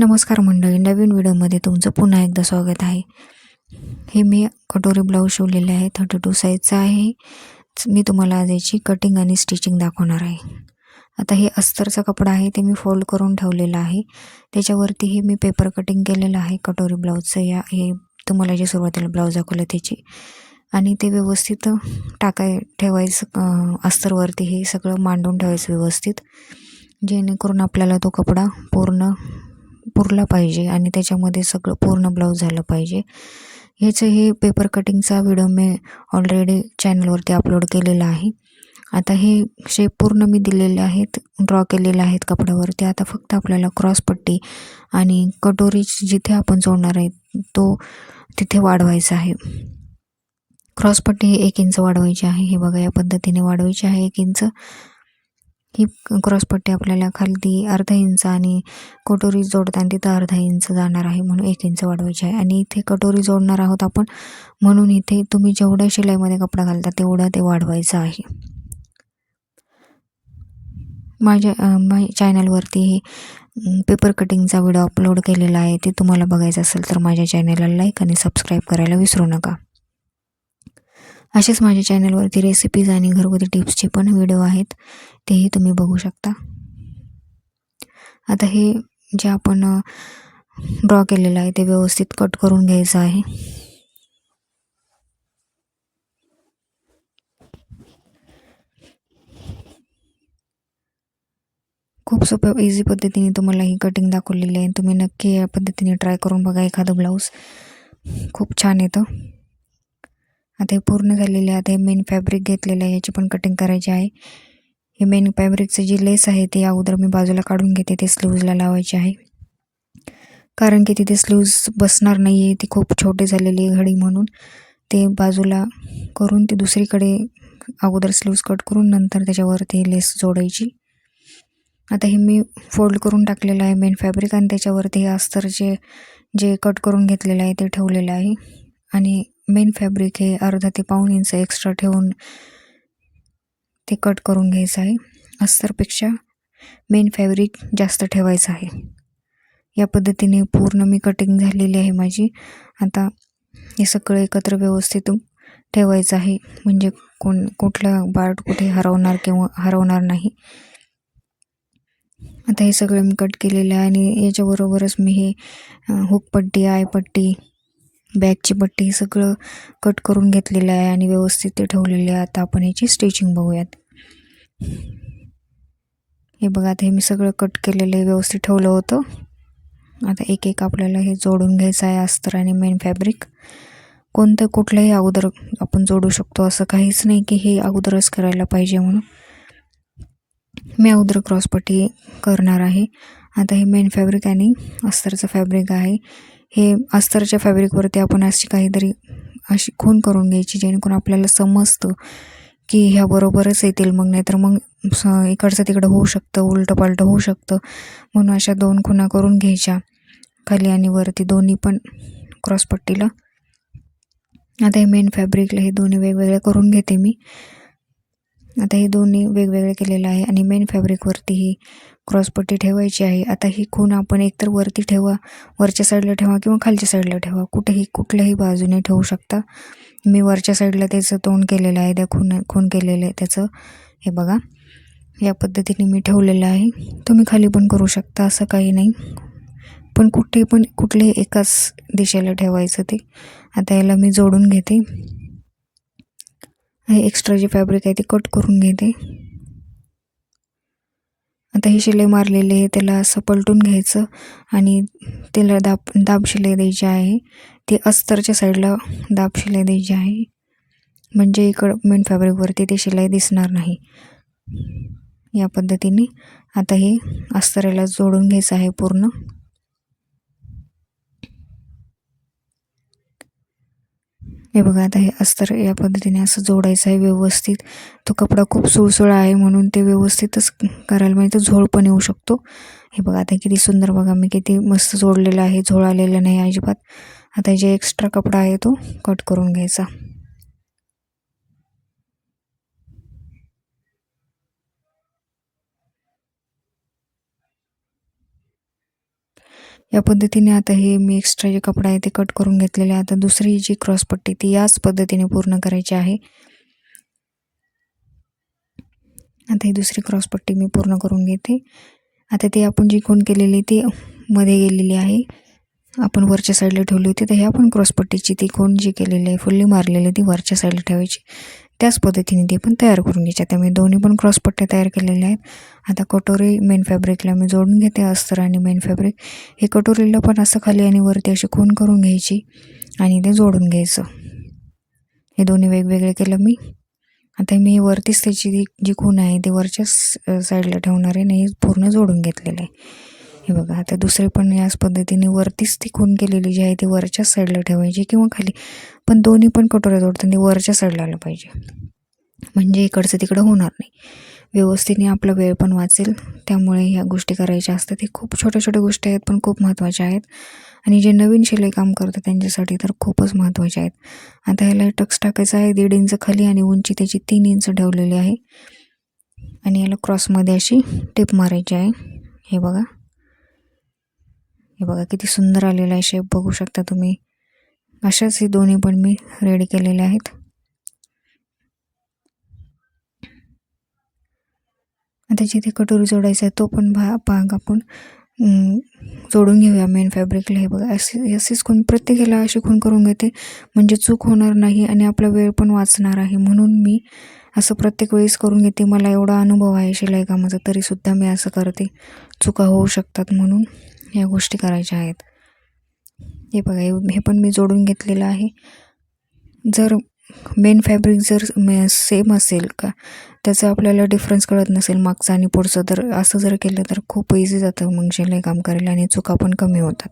नमस्कार मंडळी नवीन व्हिडिओमध्ये तुमचं पुन्हा एकदा स्वागत आहे. हे मी कटोरी ब्लाऊज शिवलेले आहे थर्टी टू साईजचं आहे. मी तुम्हाला आज याची कटिंग आणि स्टिचिंग दाखवणार आहे. आता हे अस्तरचा कपडा आहे ते मी फोल्ड करून ठेवलेलं आहे. त्याच्यावरती हे मी पेपर कटिंग केलेलं आहे कटोरी ब्लाऊजचं. या हे तुम्हाला जे सुरुवातीला ब्लाऊज दाखवलं त्याची. आणि ते व्यवस्थित टाकाय ठेवायचं अस्तरवरती हे सगळं मांडून ठेवायचं व्यवस्थित. जेणेकरून आपल्याला तो कपडा पूर्ण पुरला पाहिजे आणि त्याच्यामध्ये सगळं पूर्ण ब्लाऊज झालं पाहिजे. ह्याचं हे पेपर कटिंगचा व्हिडिओ मी ऑलरेडी चॅनलवरती अपलोड केलेला आहे. आता हे शेप पूर्ण मी दिलेले आहेत ड्रॉ केलेले आहेत कपड्यावरती. आता फक्त आपल्याला क्रॉसपट्टी आणि कटोरी जिथे आपण जोडणार आहे तो तिथे वाढवायचा आहे. क्रॉसपट्टी हे एक इंच वाढवायची आहे. हे बघा या पद्धतीने वाढवायची आहे एक इंच ही क्रॉसपट्टी आपल्याला खालती अर्धा इंच आणि कटोरी जोडताना तिथं अर्धा इंच जाणार आहे म्हणून एक इंच वाढवायची आहे. आणि इथे कटोरी जोडणार आहोत आपण म्हणून इथे तुम्ही जेवढ्या शिलाईमध्ये कपडा घालता तेवढं ते वाढवायचं आहे. माझ्या माझ्या चॅनलवरती हे पेपर कटिंगचा व्हिडिओ अपलोड केलेला आहे ते तुम्हाला बघायचं असेल तर माझ्या चॅनलला लाईक आणि सबस्क्राईब करायला विसरू नका. असेच माझ्या चॅनलवरती रेसिपीज आणि घरगुती टिप्सचे पण व्हिडिओ आहेत. तेही तुम्ही बघू शकता. आता हे जे आपण ड्रॉ केलेलं आहे ते व्यवस्थित कट करून घ्यायचं आहे. खूप सोप्या इझी पद्धतीने तुम्हाला ही कटिंग दाखवलेली आहे. तुम्ही नक्की या पद्धतीने ट्राय करून बघा एखादं ब्लाऊज खूप छान येतं. आता हे पूर्ण झालेले आता हे मेन फॅब्रिक घेतलेलं आहे याची पण कटिंग करायची आहे. हे मेन फॅब्रिकचं जी लेस आहे ते अगोदर मी बाजूला काढून घेते ते स्लीव्जला लावायचे आहे. कारण की तिथे स्लीव्ज बसणार नाही आहे ती खूप छोटी झालेली आहे घडी म्हणून. ते बाजूला करून ती दुसरीकडे अगोदर स्लीव्ज कट करून नंतर त्याच्यावरती लेस जोडायची. आता हे मी फोल्ड करून टाकलेलं आहे मेन फॅब्रिक आणि त्याच्यावरती हे अस्तरचे जे कट करून घेतलेलं आहे ते ठेवलेलं आहे. आणि मेन फॅब्रिक हे अर्धा ते पाऊण इंच एक्स्ट्रा ठेवून ते कट करून घ्यायचं आहे. अस्तरपेक्षा मेन फॅब्रिक जास्त ठेवायचं आहे. या पद्धतीने पूर्ण मी कटिंग झालेली आहे माझी. आता हे सगळं एकत्र व्यवस्थित ठेवायचं आहे. म्हणजे कोण कुठला बार्ट कुठे हरवणार किंवा हरवणार नाही. आता हे सगळं मी कट केलेलं आहे आणि याच्याबरोबरच मी हे हुकपट्टी आयपट्टी बॅगची पट्टी हे सगळं कट करून घेतलेलं आहे आणि व्यवस्थित ते ठेवलेले आहे. आता आपण याची स्टिचिंग बघूयात. हे बघा आता हे मी सगळं कट केलेलं आहे व्यवस्थित ठेवलं होतं. आता एक एक आपल्याला हे जोडून घ्यायचं आहे अस्तर आणि मेन फॅब्रिक कोणतं कुठलंही अगोदर आपण जोडू शकतो असं काहीच नाही की हे अगोदरच करायला पाहिजे म्हणून. मी अगोदर क्रॉसपट्टी करणार आहे. आता हे मेन फॅब्रिक आणि अस्तरचं फॅब्रिक आहे. हे अस्तरच्या फॅब्रिकवरती आपण अशी काहीतरी अशी खून करून घ्यायची जेणेकरून आपल्याला समजतं की ह्या बरोबरच येतील मग नाहीतर मग स इकडचं तिकडं होऊ शकतं उलटं पालटं होऊ शकतं. म्हणून अशा दोन खुणा करून घ्यायच्या खाली आणि वरती. दोन्ही पण क्रॉसपट्टीला आता हे मेन फॅब्रिकला हे दोन्ही वेगवेगळे करून घेते मी. आता हे दोन्ही वेगवेगळे केलेलं आहे आणि मेन फॅब्रिकवरती ही क्रॉसपट्टी ठेवायची आहे. आता ही खून आपण एकतर वरती ठेवा वरच्या साईडला ठेवा किंवा खालच्या साईडला ठेवा. कुठेही कुठल्याही बाजूने ठेवू शकता. मी वरच्या साईडला त्याचं तोंड केलेलं आहे त्या खून खून केलेलं आहे त्याचं. हे बघा. या पद्धतीने मी ठेवलेलं आहे. तुम्ही खाली पण करू शकता असं काही नाही. पण कुठे पण कुठलेही एकाच दिशेला ठेवायचं ते. आता याला मी जोडून घेते. हे एक्स्ट्रा जे फॅब्रिक आहे ते कट करून घेते. आता ही शिलाई मारलेली आहे त्याला असं पलटून घ्यायचं आणि त्याला दाब दाब शिलाई द्यायची आहे. ते अस्तरच्या साईडला दाब शिलाई द्यायची आहे. म्हणजे इकडं मेन फॅब्रिकवरती ते शिलाई दिसणार नाही. या पद्धतीने आता हे अस्तराला जोडून घ्यायचं आहे पूर्ण. हे बघा आता हे अस्तर या पद्धतीने असं जोडायचं आहे व्यवस्थित. तो कपडा खूप सुळसुळा आहे म्हणून ते व्यवस्थितच करायला म्हणजे झोळ पण येऊ शकतो. हे बघा आता किती सुंदर बघा मी किती मस्त जोडलेलं आहे झोळ आलेलं नाही अजिबात. आता जे एक्स्ट्रा कपडा आहे तो कट करून घ्यायचा. या पद्धतीने आता हे मी एक्स्ट्रा जे कपडा आहे ते कट करून घेतलेले आहे आता दुसरी जी क्रॉसपट्टी ती याच पद्धतीने पूर्ण करायची आहे. आता ही दुसरी क्रॉसपट्टी मी पूर्ण करून घेते. आता ती आपण जी कोण केलेली ती मध्ये गेलेली आहे. आपण वरच्या साईडला ठेवली होती तर ह्या पण क्रॉसपट्टीची ती कोण जी केलेली आहे फुल्ली मारलेली ती वरच्या साईडला ठेवायची. त्याच पद्धतीने ते पण तयार करून घ्यायची. आता मी दोन्ही पण क्रॉसपट्ट्या तयार केलेल्या आहेत. आता कटोरी मेन फॅब्रिकला मी जोडून घेते अस्तर आणि मेन फॅब्रिक हे कटोरीला पण असं खाली आणि वरती अशी खून करून घ्यायची आणि ते जोडून घ्यायचं. हे दोन्ही वेगवेगळे केलं मी. आता मी वरतीच त्याची जी जी आहे ती वरच्याच साईडला ठेवणार आहे आणि हे पूर्ण जोडून घेतलेलं आहे. हे बघा आता दुसरे पण याच पद्धतीने वरतीच ती खून केलेली जी आहे ती वरच्याच साईडला ठेवायची किंवा खाली. पण दोन्ही पण कटोऱ्या जोडताना वरच्या साईडला आलं पाहिजे. म्हणजे इकडचं तिकडं होणार नाही. व्यवस्थितने आपला वेळ पण वाचेल. त्यामुळे ह्या गोष्टी करायच्या असतात. हे खूप छोट्या छोट्या गोष्टी आहेत पण खूप महत्त्वाच्या आहेत. आणि जे नवीन शिलाई काम करतात त्यांच्यासाठी तर खूपच महत्त्वाचे आहेत. आता ह्याला टक्स टाकायचं आहे. दीड इंच खाली आणि उंची त्याची तीन इंच ठेवलेली आहे. आणि याला क्रॉसमध्ये अशी टिप मारायची आहे. हे बघा. हे बघा किती सुंदर आलेला आहे शेप बघू शकता तुम्ही. अशाच हे दोन्ही पण मी रेडी केलेले आहेत. आता जिथे कटोरी जोडायचा आहे तो पण भा भाग आपण जोडून घेऊया मेन फॅब्रिकला हे बघा असे असेच कोण प्रत्येकाला असे खून करून घेते म्हणजे चूक होणार नाही आणि आपला वेळ पण वाचणार आहे. म्हणून मी असं प्रत्येक वेळेस करून घेते मला एवढा अनुभव आहे शिलाई कामाचा तरीसुद्धा मी असं करते. चुका होऊ शकतात म्हणून. या गोष्टी करायच्या आहेत. हे बघा हे पण मी जोडून घेतलेलं आहे. जर मेन फॅब्रिक जर मे सेम असेल का त्याचं आपल्याला डिफरन्स कळत नसेल मागचं आणि पुढचं तर असं जर केलं तर खूप इझी जातं. मग शिलाई काम करायला आणि चुका पण कमी होतात.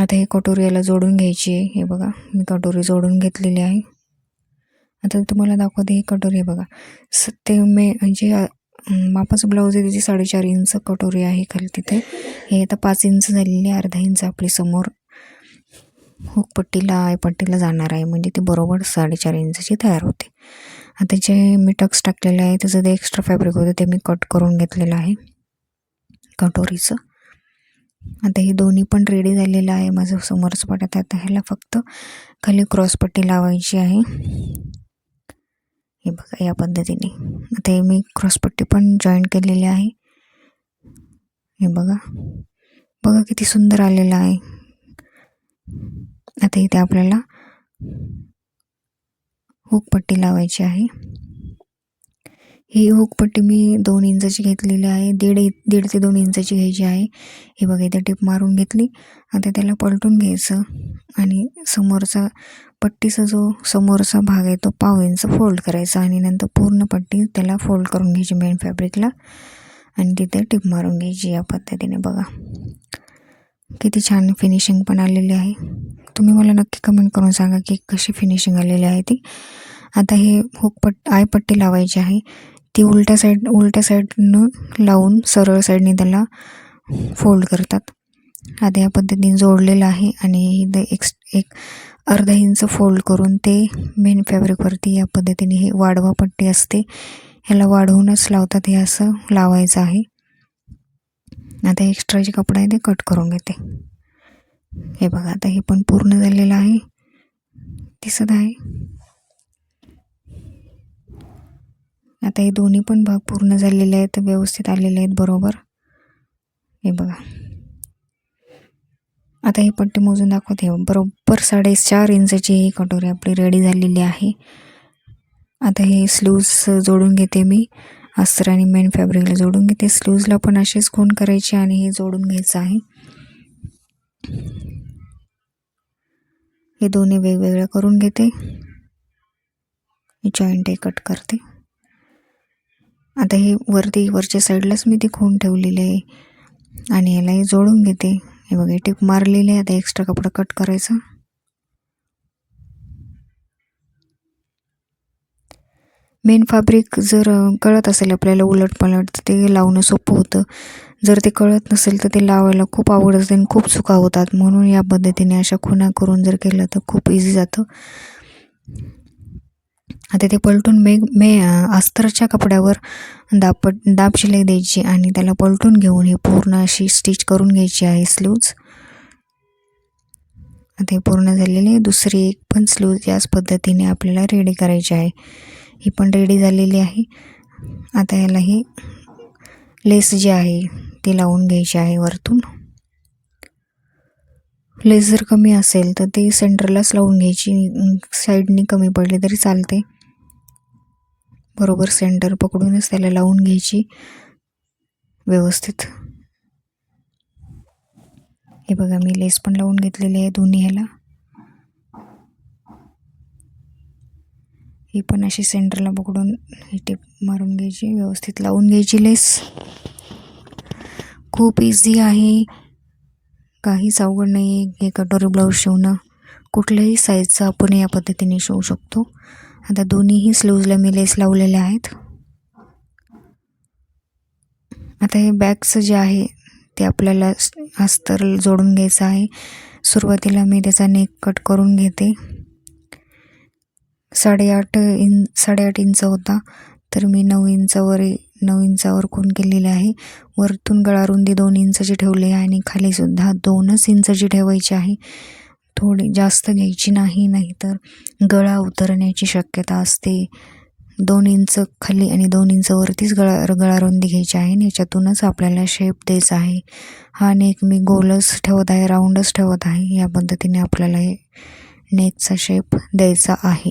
आता हे कटोरी याला जोडून घ्यायची आहे. हे बघा मी कटोरी जोडून घेतलेली आहे. आता तुम्हाला दाखवते ही कटोरी बघा. स ते मे म्हणजे मापाचं ब्लाऊज आहे त्याची साडेचार इंच कटोरी आहे खाली तिथे. हे आता पाच इंच झालेली आहे अर्धा इंच आपली समोर. हुकपट्टीला आयपट्टीला जाणार आहे म्हणजे ती बरोबर साडेचार इंचची तयार होते. आता जे मी टक्स टाकलेलं आहे त्याचं जे एक्स्ट्रा फॅब्रिक होतं ते मी कट करून घेतलेलं आहे. कटोरीचं. आता हे दोन्ही पण रेडी झालेलं आहे माझं समोरचं पटात आता ह्याला फक्त खाली क्रॉसपट्टी लावायची आहे. हे बघा या पद्धतीने. आता हे मी क्रॉसपट्टी पण जॉईन केलेली आहे. हे बघा. बघा किती सुंदर आलेलं आहे. आता इथे आपल्याला हुकपट्टी लावायची आहे. ही हुकपट्टी मी दोन इंचाची घेतलेली आहे. दीड दीड ते दोन इंचाची घ्यायची आहे. हे बघा इथे टिप मारून घेतली. आता त्याला पलटून घ्यायचं आणि समोरचा पट्टीचा जो समोरचा भाग आहे तो पाव इंच फोल्ड करायचा आणि नंतर पूर्ण पट्टी त्याला फोल्ड करून घ्यायची मेन फॅब्रिकला आणि तिथे टिप मारून घ्यायची या पद्धतीने बघा. किती छान फिनिशिंग पण आलेली आहे. तुम्ही मला नक्की कमेंट करून सांगा की कशी फिनिशिंग आलेली आहे ती. आता हे हुक हुकपट आयपट्टी लावायची आहे. ती उलट्या साईड उलट्या साईडनं लावून सरळ साईडने त्याला फोल्ड करतात. आता या पद्धतीने जोडलेलं आहे आणि एक एक अर्धा इंच फोल्ड करून ते मेन फॅब्रिकवरती या पद्धतीने हे वाढवा पट्टी असते. ह्याला वाढवूनच लावतात हे असं लावायचं आहे. आता एक्स्ट्रा जे कपडा आहे ते कट करून घेते. हे बघा आता हे पण पूर्ण झालेलं आहे. दिसत आहे. आता हे दोन्ही पण भाग पूर्ण झालेले आहेत व्यवस्थित आलेले आहेत बरोबर. हे बघा. आता ही पट्टी मोजून दाखवते. बरोबर साडेचार इंचाची ही कटोरी आपली रेडी झालेली आहे. आता हे स्लूज जोडून घेते मी. अस्तर आणि मेन फॅब्रिकला जोडून घेते. स्लूजला पण असेच कोण करायचे आणि हे जोडून घ्यायचं आहे. हे दोन्ही वेगवेगळ्या करून घेते. जॉईंट हे कट करते. आता हे वरती वरच्या साईडलाच मी ते खून ठेवलेली आहे. आणि यालाही जोडून घेते. हे बघा टिप मारलेली आहे. आता एक्स्ट्रा कपडा कट करायचा. मेन फॅब्रिक जर कळत असेल आपल्याला उलट पलट तर ते लावणं सोपं होतं. जर ते कळत नसेल तर ते लावायला खूप आवड असते आणि खूप चुका होतात. म्हणून या पद्धतीने अशा खुणा करून जर केलं तर खूप इझी जातं. आता ते पलटून मे मे अस्तरच्या कपड्यावर दाब दाब शिलाई द्यायची आणि त्याला पलटून घेऊन हे पूर्ण अशी स्टिच करून घ्यायची आहे स्लीव्ज आता हे पूर्ण झालेले आहे. दुसरी एक पण स्लूज याच पद्धतीने आपल्याला रेडी करायची आहे. ही पण रेडी झालेली आहे. आता याला ही लेस जी आहे ती लावून घ्यायची आहे वरतून. लेस जर कमी असेल तर ती सेंटरलाच लावून घ्यायची. साईडनी कमी पडली तरी चालते. बरोबर सेंटर पकडूनच त्याला लावून घ्यायची. व्यवस्थित. हे बघा मी लेस पण लावून घेतलेली आहे दोन्ही ह्याला. ही पण अशी सेंटरला पकडून ही टेप मारून घ्यायची व्यवस्थित लावून घ्यायची लेस खूप इझी आहे. काहीच अवघड नाही आहे हे कटोरी ब्लाऊज शिवणं. कुठल्याही साईजचं आपण या पद्धतीने शिवू शकतो. आता दोन्हीही स्लीव्जला मी लेस लावलेले आहेत. आता हे बॅगचं जे आहे ते आपल्याला अस्तर जोडून घ्यायचं आहे. सुरुवातीला मी त्याचा नेक कट करून घेते. साडेआठ इंच साडेआठ इंच होता तर मी नऊ इंचावर नऊ इंचावर खून केलेले आहे. वरतून गळा रुंदी दोन इंचची ठेवली आहे आणि खालीसुद्धा दोनच इंचची ठेवायची आहे. थोडी जास्त घ्यायची नाही नाहीतर गळा उतरण्याची शक्यता असते. दोन इंच खाली आणि दोन इंच वरतीच गळा गळा रुंदी घ्यायची आहे आणि याच्यातूनच आपल्याला शेप द्यायचा आहे. हा नेक मी गोलच ठेवत आहे राऊंडच ठेवत आहे. या पद्धतीने आपल्याला हे नेकचा शेप द्यायचा आहे.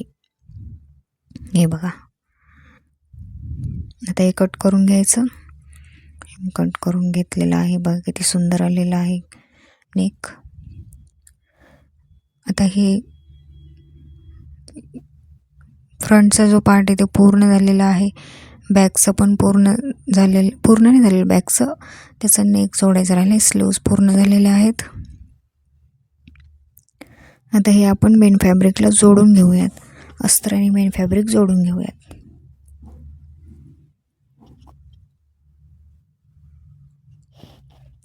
हे बघा. आता हे कट करून घ्यायचं. कट करून घेतलेलं आहे. बघा किती सुंदर आलेलं आहे नेक आता हे फ्रंटचा जो पार्ट आहे तो पूर्ण झालेला आहे. बॅकचं पण पूर्ण झालेलं पूर्ण नाही झालेलं बॅकचं त्याचं नेक जोडायचं राहिलं स्लीव्ज पूर्ण झालेले आहेत. आता हे आपण मेन फॅब्रिकला जोडून घेऊयात. अस्त्र आणि मेन फॅब्रिक जोडून घेऊयात.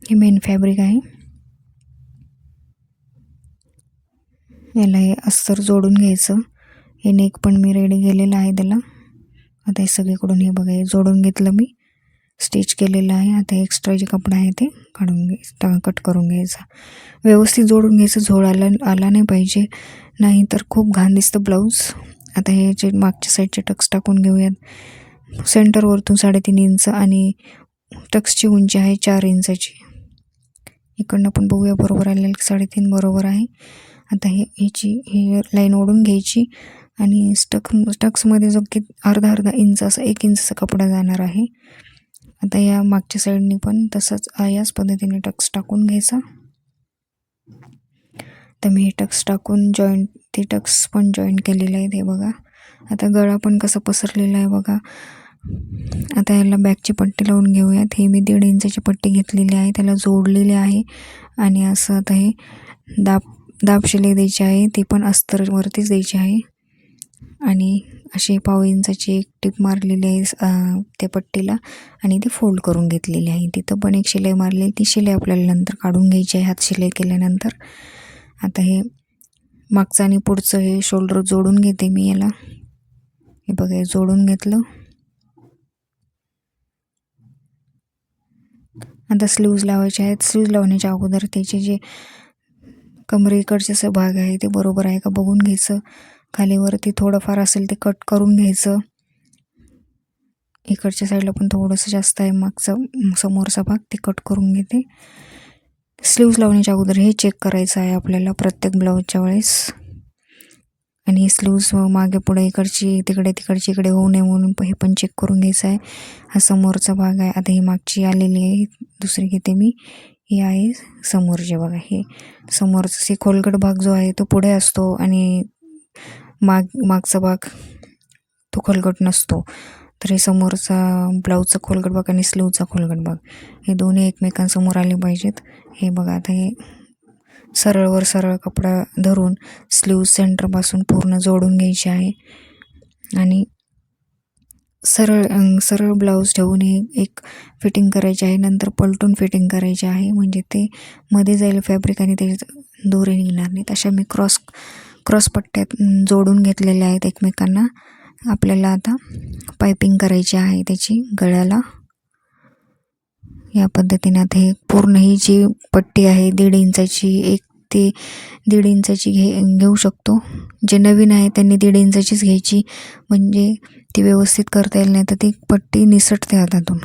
हे मेन फॅब्रिक आहे. याला हे अस्तर जोडून घ्यायचं. हे नेक पण मी रेडी केलेलं आहे त्याला. आता हे सगळीकडून हे बघा हे जोडून घेतलं मी. स्टिच केलेलं आहे. आता एक्स्ट्रा जे कपडा आहे ते काढून घे कट करून घ्यायचा. व्यवस्थित जोडून घ्यायचं झोळ आला आला नाही पाहिजे. नाही तर खूप घाण दिसतं ब्लाऊज आता हे जे मागच्या साईडचे टक्स टाकून घेऊयात. सेंटरवरतून साडेतीन इंच आणि टक्सची उंची आहे चार इंचाची. इकडनं पण बघूया बरोबर आलेलं साडेतीन बरोबर आहे. आता हे ह्याची हे लाईन ओढून घ्यायची आणि स्टक स्टक्समध्ये जो की अर्धा अर्धा इंच असा एक इंचचा कपडा जाणार आहे. आता या मागच्या साईडने पण तसंच याच पद्धतीने टक्स टाकून घ्यायचा. तर मी हे टक्स टाकून जॉईंट ते टक्स पण जॉईंट केलेले आहेत हे बघा. आता गळा पण कसं पसरलेला आहे बघा. आता याला बॅगची पट्टी लावून घेऊयात. हे मी दीड इंचाची पट्टी घेतलेली आहे त्याला जोडलेली आहे. आणि असं आता हे दाब दाब शिलाई द्यायची आहे ती पण अस्तरवरतीच द्यायची आहे. आणि अशी पाव इंचाची एक टीप मारलेली आहे त्या पट्टीला आणि ती फोल्ड करून घेतलेली आहे. तिथं पण एक शिलाई मारलेली ती शिलाई आपल्याला नंतर काढून घ्यायची आहे हात शिलाई केल्यानंतर. आता हे मागचं आणि पुढचं हे शोल्डर जोडून घेते मी याला. हे बघा हे जोडून घेतलं. आता स्लीव्ज लावायचे आहेत. स्लीव्ज लावण्याच्या अगोदर त्याचे जे कमरेकडचे असं भाग आहे ते बरोबर आहे का बघून घ्यायचं? खालीवरती थोडंफार असेल ते कट करून घ्यायचं. इकडच्या साईडला पण थोडंसं जास्त आहे मागचं समोरचा भाग ते कट करून घेते. स्लीव्ज लावण्याच्या अगोदर हे चेक करायचं आहे आपल्याला प्रत्येक ब्लाऊजच्या वेळेस. आणि स्लीव्ज मागे पुढे इकडची तिकडे तिकडची इकडे होऊ नये म्हणून हे पण चेक करून घ्यायचं आहे. हा समोरचा भाग आहे आता ही मागची आलेली आहे दुसरी घेते मी. हे आहे समोरचे बघा हे. समोरचे खोलगट भाग जो आहे तो पुढे असतो आणि माग मागचा भाग तो खोलगट नसतो. तर हे समोरचा ब्लाऊजचा खोलगट भाग आणि स्लीवचा खोलगट भाग हे दोन्ही एकमेकांसमोर आले पाहिजेत. हे बघा आता हे सरळवर सरळ कपडा धरून स्लीव सेंटरपासून पूर्ण जोडून घ्यायचे आहे. आणि सरळ सरळ ब्लाऊज ठेवून हे एक फिटिंग करायची आहे. नंतर पलटून फिटिंग करायची आहे. म्हणजे ते मध्ये जाईल फॅब्रिक आणि त्याच्यात दोरे निघणार नाहीत. अशा मी क्रॉस क्रॉस पट्ट्यात जोडून घेतलेल्या आहेत एकमेकांना. आपल्याला आता पायपिंग करायची आहे त्याची गळ्याला. या पद्धतीने आता हे पूर्ण ही जी पट्टी आहे दीड इंचाची एक ती दीड इंचाची घे घेऊ शकतो. जे नवीन आहे त्यांनी दीड इंचाचीच घ्यायची. म्हणजे ती व्यवस्थित करता येईल नाही तर ती पट्टी निसटते हातातून.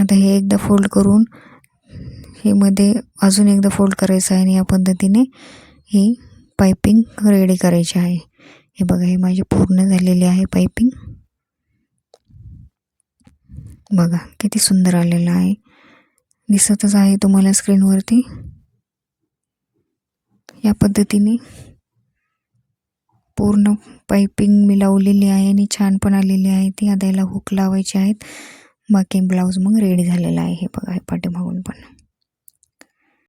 आता हे एकदा फोल्ड करून हे मध्ये अजून एकदा फोल्ड करायचं आहे आणि या पद्धतीने ही पायपिंग रेडी करायची आहे. हे बघा हे माझी पूर्ण झालेली आहे पायपिंग बघा किती सुंदर आलेलं आहे. दिसतच आहे तुम्हाला स्क्रीनवरती या पद्धतीने पूर्ण पायपिंग मी लावलेली आहे आणि छान पण आलेली आहे. ती आदायला हुक लावायची आहेत. बाकी ब्लाऊज मग रेडी झालेला आहे. हे बघा हे पाठीमागून पण.